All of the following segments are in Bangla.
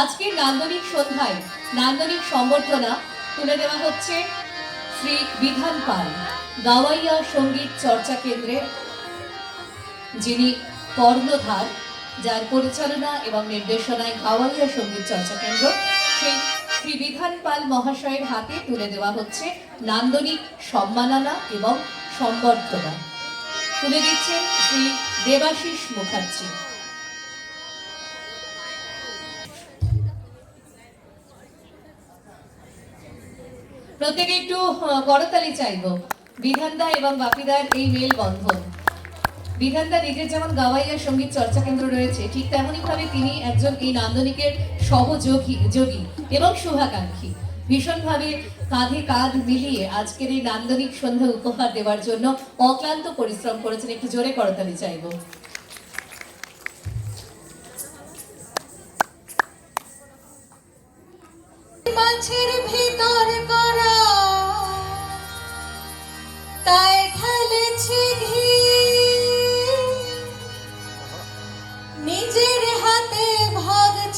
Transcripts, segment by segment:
আজকের নান্দনিক সন্ধ্যায় নান্দনিক সম্বর্ধনা তুলে দেওয়া হচ্ছে শ্রী বিধান পাল, গাওয়াইয়া সংগীত চর্চা কেন্দ্রের যিনি কর্ণধার, যার পরিচালনা এবং নির্দেশনায় গাওয়াইয়া সংগীত চর্চা কেন্দ্র, সেই শ্রী বিধান পাল মহাশয়ের হাতে তুলে দেওয়া হচ্ছে নান্দনিক সম্মাননা এবং সম্বর্ধনা তুলে দিচ্ছেন শ্রী দেবাশিস মুখার্জী। প্রত্যেকে একটু করতালি চাইব। বিধানদা এবং বাপিদার এই মেল বন্ধন বিধানদা নিজের যেমন গাওয়াইয়া সংগীত চর্চা কেন্দ্র রয়েছে, ঠিক তেমনই ভাবে তিনি একজন এই নান্দনিকের সহযোগী, যোগী এবং শুভাকাঙ্ক্ষী। ভীষণভাবে কাঁধে কাঁধ মিলিয়ে আজকের এই নান্দনিক সন্ধ্যা উপহার দেওয়ার জন্য অক্লান্ত পরিশ্রম করেছেন, একটু জোরে করতালি চাইব। মাছের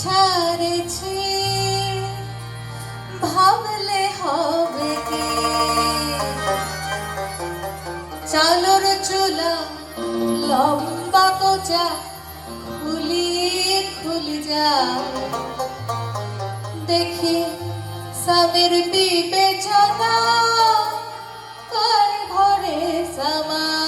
ছাড়েছি। ভাবলে হবে কি? চালর চুলা লম্বা কোচা খুলিয়ে খুলি যায়। দেখি স্বামীর বিবেচনা, কার ঘরে সমায়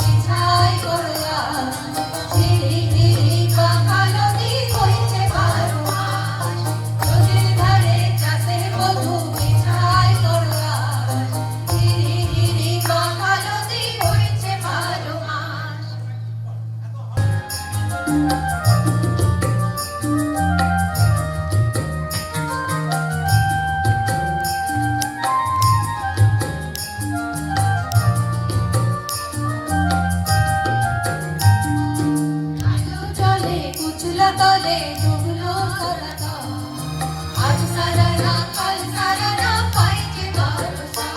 তলে ডুবলো সারা। আজ সারা না কাল সারা না পাইছে ভরসা।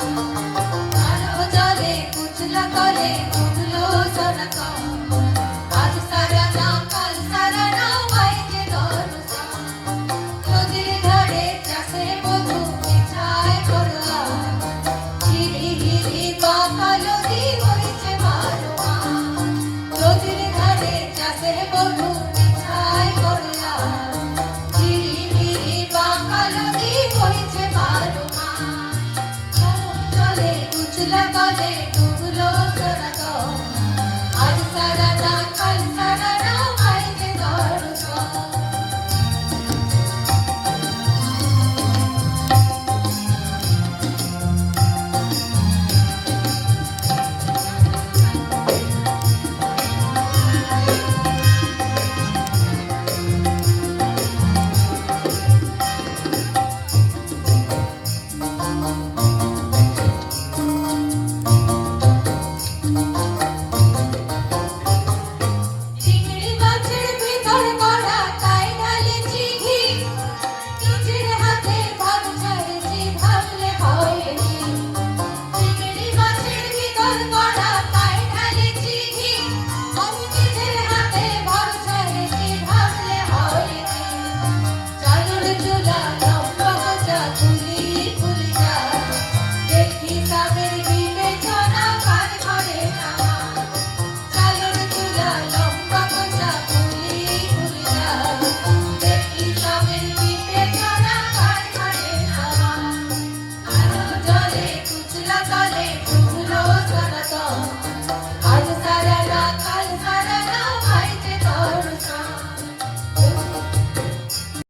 আলো জলে কুচলা তলে ডুবলো সারা তলে ডুবলো সারা তল। আজ